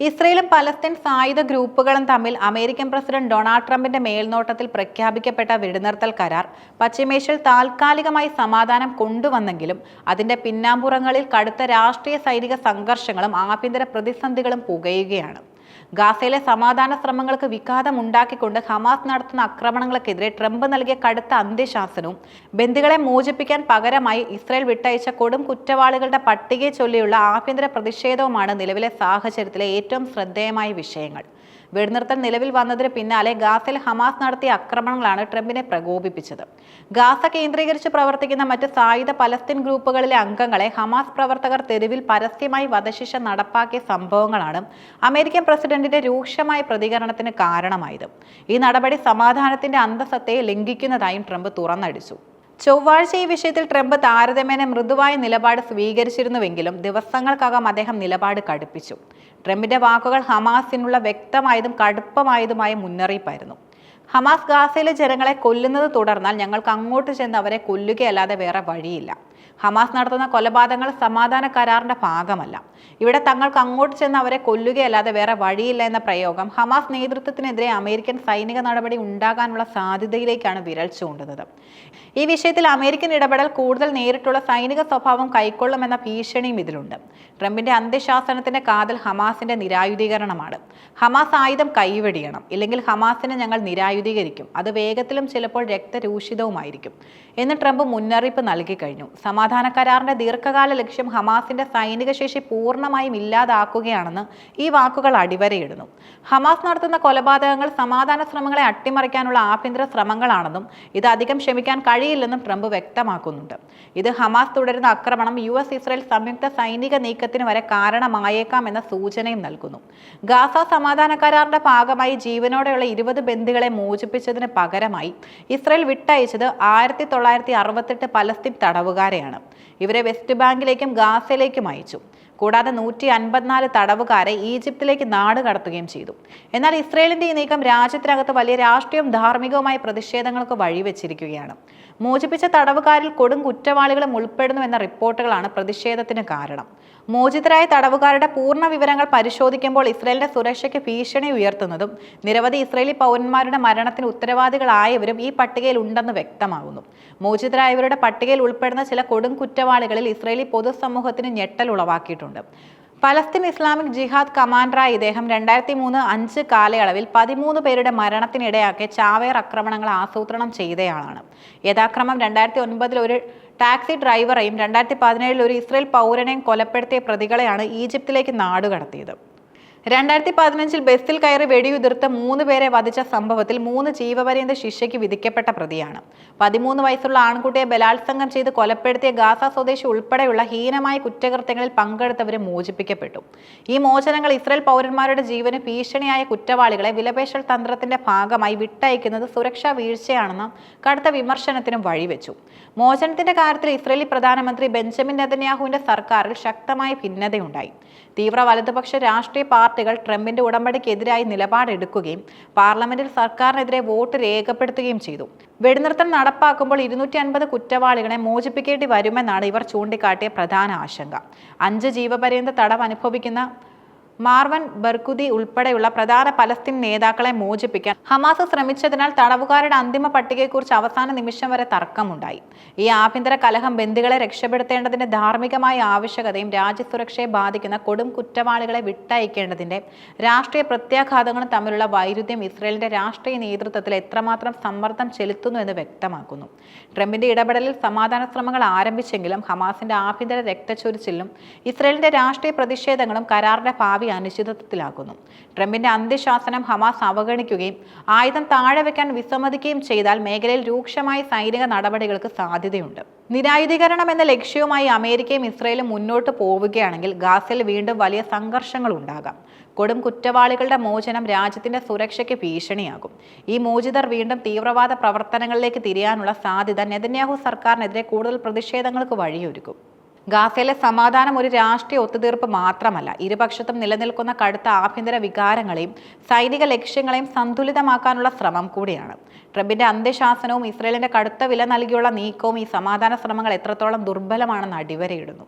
ഇസ്രയേലും പലസ്തീൻ സായുധ ഗ്രൂപ്പുകളും തമ്മിൽ അമേരിക്കൻ പ്രസിഡന്റ് ഡൊണാൾഡ് ട്രംപിന്റെ മേൽനോട്ടത്തിൽ പ്രഖ്യാപിക്കപ്പെട്ട വെടിനിർത്തൽ കരാർ പശ്ചിമേഷ്യയിൽ താൽക്കാലികമായി സമാധാനം കൊണ്ടുവന്നെങ്കിലും അതിന്റെ പിന്നാമ്പുറങ്ങളിൽ കടുത്ത രാഷ്ട്രീയ സൈനിക സംഘർഷങ്ങളും ആഭ്യന്തര പ്രതിസന്ധികളും പുകയുകയാണ്. ഗാസയിലെ സമാധാന ശ്രമങ്ങൾക്ക് വിഘാതം ഉണ്ടാക്കിക്കൊണ്ട് ഹമാസ് നടത്തുന്ന ആക്രമണങ്ങൾക്കെതിരെ ട്രംപ് നൽകിയ കടുത്ത അന്ത്യശാസനവും ബന്ധുക്കളെ മോചിപ്പിക്കാൻ പകരമായി ഇസ്രായേൽ വിട്ടയച്ച കൊടും കുറ്റവാളികളുടെ പട്ടികയെ ചൊല്ലിയുള്ള ആഭ്യന്തര പ്രതിഷേധവുമാണ് നിലവിലെ സാഹചര്യത്തിലെ ഏറ്റവും ശ്രദ്ധേയമായ വിഷയങ്ങൾ. വെടിനിർത്തൽ നിലവിൽ വന്നതിന് പിന്നാലെ ഗാസയിൽ ഹമാസ് നടത്തിയ ആക്രമണങ്ങളാണ് ട്രംപിനെ പ്രകോപിപ്പിച്ചത്. ഗാസ കേന്ദ്രീകരിച്ച് പ്രവർത്തിക്കുന്ന മറ്റ് സായുധ പലസ്തീൻ ഗ്രൂപ്പുകളിലെ അംഗങ്ങളെ ഹമാസ് പ്രവർത്തകർ തെരുവിൽ പരസ്യമായി വധശിക്ഷ നടപ്പാക്കിയ സംഭവങ്ങളാണ് അമേരിക്കൻ പ്രസിഡന്റിന്റെ രൂക്ഷമായ പ്രതികരണത്തിന് കാരണമായത്. ഈ നടപടി സമാധാനത്തിന്റെ അന്തസത്തയെ ലംഘിക്കുന്നതായും ട്രംപ് തുറന്നടിച്ചു. ചൊവ്വാഴ്ച ഈ വിഷയത്തിൽ ട്രംപ് താരതമ്യേന മൃദുവായ നിലപാട് സ്വീകരിച്ചിരുന്നുവെങ്കിലും ദിവസങ്ങൾക്കകം അദ്ദേഹം നിലപാട് കടുപ്പിച്ചു. ട്രംപിന്റെ വാക്കുകൾ ഹമാസിനുള്ള വ്യക്തമായതും കടുപ്പമായതുമായ മുന്നറിയിപ്പായിരുന്നു. ഹമാസ് ഗാസയിലെ ജനങ്ങളെ കൊല്ലുന്നത് തുടർന്നാൽ ഞങ്ങൾക്ക് അങ്ങോട്ട് ചെന്ന് അവരെ കൊല്ലുകയല്ലാതെ വേറെ വഴിയില്ല. ഹമാസ് നടത്തുന്ന കൊലപാതകങ്ങൾ സമാധാന കരാറിന്റെ ഭാഗമല്ല. ഇവിടെ തങ്ങൾക്ക് അങ്ങോട്ട് ചെന്ന് അവരെ കൊല്ലുകയല്ലാതെ വേറെ വഴിയില്ല എന്ന പ്രയോഗം ഹമാസ് നേതൃത്വത്തിനെതിരെ അമേരിക്കൻ സൈനിക നടപടി ഉണ്ടാകാനുള്ള സാധ്യതയിലേക്കാണ് വിരൽ ചൂണ്ടുന്നത്. ഈ വിഷയത്തിൽ അമേരിക്കൻ ഇടപെടൽ കൂടുതൽ നേരിട്ടുള്ള സൈനിക സ്വഭാവം കൈക്കൊള്ളുമെന്ന ഭീഷണിയും ഇതിലുണ്ട്. ട്രംപിന്റെ അന്ത്യശാസനത്തിന്റെ കാതൽ ഹമാസിന്റെ നിരായുധീകരണമാണ്. ഹമാസ് ആയുധം കൈവെടിയണം ഇല്ലെങ്കിൽ ഹമാസിനെ ഞങ്ങൾ നിരായുധീകരിക്കും. അത് വേഗത്തിലും ചിലപ്പോൾ രക്തരൂഷിതവുമായിരിക്കും എന്ന് ട്രംപ് മുന്നറിയിപ്പ് നൽകി കഴിഞ്ഞു സമാധാന കരാറിന്റെ ദീർഘകാല ലക്ഷ്യം ഹമാസിന്റെ സൈനിക ശേഷി പൂർണമായും ഇല്ലാതാക്കുകയാണെന്ന് ഈ വാക്കുകൾ അടിവരയിടുന്നു. ഹമാസ് നടത്തുന്ന കൊലപാതകങ്ങൾ സമാധാന ശ്രമങ്ങളെ അട്ടിമറിക്കാനുള്ള ആഭ്യന്തര ശ്രമങ്ങളാണെന്നും ഇത് അധികം ക്ഷമിക്കാൻ കഴിയില്ലെന്നും ട്രംപ് വ്യക്തമാക്കുന്നുണ്ട്. ഇത് ഹമാസ് തുടരുന്ന ആക്രമണം യു എസ് ഇസ്രായേൽ സംയുക്ത സൈനിക നീക്കത്തിന് വരെ കാരണമായേക്കാം എന്ന സൂചനയും നൽകുന്നു. ഗാസ സമാധാന കരാറിന്റെ ഭാഗമായി ജീവനോടെയുള്ള ഇരുപത് ബന്ദികളെ മോചിപ്പിച്ചതിന് പകരമായി ഇസ്രായേൽ വിട്ടയച്ചത് ആയിരത്തി തൊള്ളായിരത്തി അറുപത്തെട്ട് പലസ്തീൻ തടവുകാരെയാണ് ഇവരെ വെസ്റ്റ് ബാങ്കിലേക്കും ഗാസയിലേക്കും അയച്ചു. കൂടാതെ നൂറ്റി അൻപത്തിനാല് തടവുകാരെ ഈജിപ്തിലേക്ക് നാട് കടത്തുകയും ചെയ്തു. എന്നാൽ ഇസ്രയേലിന്റെ ഈ നീക്കം രാജ്യത്തിനകത്ത് വലിയ രാഷ്ട്രീയവും ധാർമ്മികവുമായ പ്രതിഷേധങ്ങൾക്ക് വഴിവെച്ചിരിക്കുകയാണ്. മോചിപ്പിച്ച തടവുകാരിൽ കൊടും കുറ്റവാളികളും ഉൾപ്പെടുന്നു എന്ന റിപ്പോർട്ടുകളാണ് പ്രതിഷേധത്തിന് കാരണം. മോചിതരായ തടവുകാരുടെ പൂർണ വിവരങ്ങൾ പരിശോധിക്കുമ്പോൾ ഇസ്രയേലിന്റെ സുരക്ഷയ്ക്ക് ഭീഷണി ഉയർത്തുന്നതും നിരവധി ഇസ്രയേലി പൗരന്മാരുടെ മരണത്തിന് ഉത്തരവാദികളായവരും ഈ പട്ടികയിൽ ഉണ്ടെന്ന് വ്യക്തമാകുന്നു. മോചിതരായവരുടെ പട്ടികയിൽ ഉൾപ്പെടുന്ന ചില കൊടും കുറ്റവാളികളിൽ ഇസ്രയേലി പൊതുസമൂഹത്തിന് ഞെട്ടൽ ഉളവാക്കിയിട്ടുണ്ട്. പലസ്തീൻ ഇസ്ലാമിക് ജിഹാദ് കമാൻഡറായ ഇദ്ദേഹം രണ്ടായിരത്തി മൂന്ന് അഞ്ച് കാലയളവിൽ പതിമൂന്ന് പേരുടെ മരണത്തിനിടയാക്കിയ ചാവേർ ആക്രമണങ്ങൾ ആസൂത്രണം ചെയ്തയാളാണ്. യഥാക്രമം രണ്ടായിരത്തി ഒൻപതിൽ ഒരു ടാക്സി ഡ്രൈവറെയും രണ്ടായിരത്തി പതിനേഴിൽ ഒരു ഇസ്രയേൽ പൗരനെയും കൊലപ്പെടുത്തിയ പ്രതികളെയാണ് ഈജിപ്തിലേക്ക് നാടുകടത്തിയത്. രണ്ടായിരത്തി പതിനഞ്ചിൽ ബസ്സിൽ കയറി വെടിയുതിർത്ത് മൂന്ന് പേരെ വധിച്ച സംഭവത്തിൽ മൂന്ന് ജീവപര്യന്ത ശിക്ഷയ്ക്ക് വിധിക്കപ്പെട്ട പ്രതിയാണ്. പതിമൂന്ന് വയസ്സുള്ള ആൺകുട്ടിയെ ബലാത്സംഗം ചെയ്ത് കൊലപ്പെടുത്തിയ ഗാസ സ്വദേശി ഉൾപ്പെടെയുള്ള ഹീനമായ കുറ്റകൃത്യങ്ങളിൽ പങ്കെടുത്തവരെ മോചിപ്പിക്കപ്പെട്ടു. ഈ മോചനങ്ങൾ ഇസ്രയേൽ പൗരന്മാരുടെ ജീവന് ഭീഷണിയായ കുറ്റവാളികളെ വിലപേശൽ തന്ത്രത്തിന്റെ ഭാഗമായി വിട്ടയക്കുന്നത് സുരക്ഷാ വീഴ്ചയാണെന്ന് കടുത്ത വിമർശനത്തിനും വഴിവെച്ചു. മോചനത്തിന്റെ കാര്യത്തിൽ ഇസ്രയേലി പ്രധാനമന്ത്രി ബെഞ്ചമിൻ നെതന്യാഹുവിന്റെ സർക്കാരിൽ ശക്തമായ ഭിന്നതയുണ്ടായി. തീവ്ര വലതുപക്ഷ രാഷ്ട്രീയ പാർട്ടികൾ ട്രംപിന്റെ ഉടമ്പടിക്കെതിരായി നിലപാടെടുക്കുകയും പാർലമെന്റിൽ സർക്കാരിനെതിരെ വോട്ട് രേഖപ്പെടുത്തുകയും ചെയ്തു. വെടിനിർത്തൽ നടപ്പാക്കുമ്പോൾ ഇരുന്നൂറ്റി അൻപത് കുറ്റവാളികളെ മോചിപ്പിക്കേണ്ടി വരുമെന്നാണ് ഇവർ ചൂണ്ടിക്കാട്ടിയ പ്രധാന ആശങ്ക. അഞ്ച് ജീവപര്യന്ത തടവ് അനുഭവിക്കുന്ന മാർവൻ ബർക്കുദി ഉൾപ്പെടെയുള്ള പ്രധാന പലസ്തീൻ നേതാക്കളെ മോചിപ്പിക്കാൻ ഹമാസ് ശ്രമിച്ചതിനാൽ തടവുകാരുടെ അന്തിമ പട്ടികയെക്കുറിച്ച് അവസാന നിമിഷം വരെ തർക്കമുണ്ടായി. ഈ ആഭ്യന്തര കലഹം ബന്ദികളെ രക്ഷപ്പെടുത്തേണ്ടതിന്റെ ധാർമ്മികമായ ആവശ്യകതയും രാജ്യസുരക്ഷയെ ബാധിക്കുന്ന കൊടും കുറ്റവാളികളെ വിട്ടയക്കേണ്ടതിന്റെ രാഷ്ട്രീയ പ്രത്യാഘാതങ്ങളും തമ്മിലുള്ള വൈരുദ്ധ്യം ഇസ്രയേലിന്റെ രാഷ്ട്രീയ നേതൃത്വത്തിൽ എത്രമാത്രം സമ്മർദ്ദം ചെലുത്തുന്നു എന്ന് വ്യക്തമാക്കുന്നു. ട്രംപിന്റെ ഇടപെടലിൽ സമാധാന ശ്രമങ്ങൾ ആരംഭിച്ചെങ്കിലും ഹമാസിന്റെ ആഭ്യന്തര രക്തച്ചൊരിച്ചിലും ഇസ്രയേലിന്റെ രാഷ്ട്രീയ പ്രതിഷേധങ്ങളും കരാറിന്റെ ഭാവി അനിശ്ചിതത്വത്തിലാക്കുന്നു. ട്രംപിന്റെ അന്ത്യശാസനം ഹമാസ് അവഗണിക്കുകയും ആയുധം താഴെ വെക്കാൻ വിസമ്മതിക്കുകയും ചെയ്താൽ മേഖലയിൽ രൂക്ഷമായ സൈനിക നടപടികൾക്ക് സാധ്യതയുണ്ട്. നിരായുധീകരണം എന്ന ലക്ഷ്യവുമായി അമേരിക്കയും ഇസ്രയേലും മുന്നോട്ട് പോവുകയാണെങ്കിൽ ഗാസയിൽ വീണ്ടും വലിയ സംഘർഷങ്ങൾ ഉണ്ടാകാം. കൊടും കുറ്റവാളികളുടെ മോചനം രാജ്യത്തിന്റെ സുരക്ഷയ്ക്ക് ഭീഷണിയാകും. ഈ മോചിതർ വീണ്ടും തീവ്രവാദ പ്രവർത്തനങ്ങളിലേക്ക് തിരിയാനുള്ള സാധ്യത നെതന്യാഹു സർക്കാരിനെതിരെ കൂടുതൽ പ്രതിഷേധങ്ങൾക്ക് വഴിയൊരുക്കും. ഗാസയിലെ സമാധാനം ഒരു രാഷ്ട്രീയ ഒത്തുതീർപ്പ് മാത്രമല്ല ഇരുപക്ഷത്തും നിലനിൽക്കുന്ന കടുത്ത ആഭ്യന്തര വികാരങ്ങളെയും സൈനിക ലക്ഷ്യങ്ങളെയും സന്തുലിതമാക്കാനുള്ള ശ്രമം കൂടിയാണ്. ട്രംപിന്റെ അന്ത്യശാസനവും ഇസ്രയേലിന്റെ കടുത്ത വില നൽകിയുള്ള നീക്കവും ഈ സമാധാന ശ്രമങ്ങൾ എത്രത്തോളം ദുർബലമാണെന്ന് അടിവരയിടുന്നു.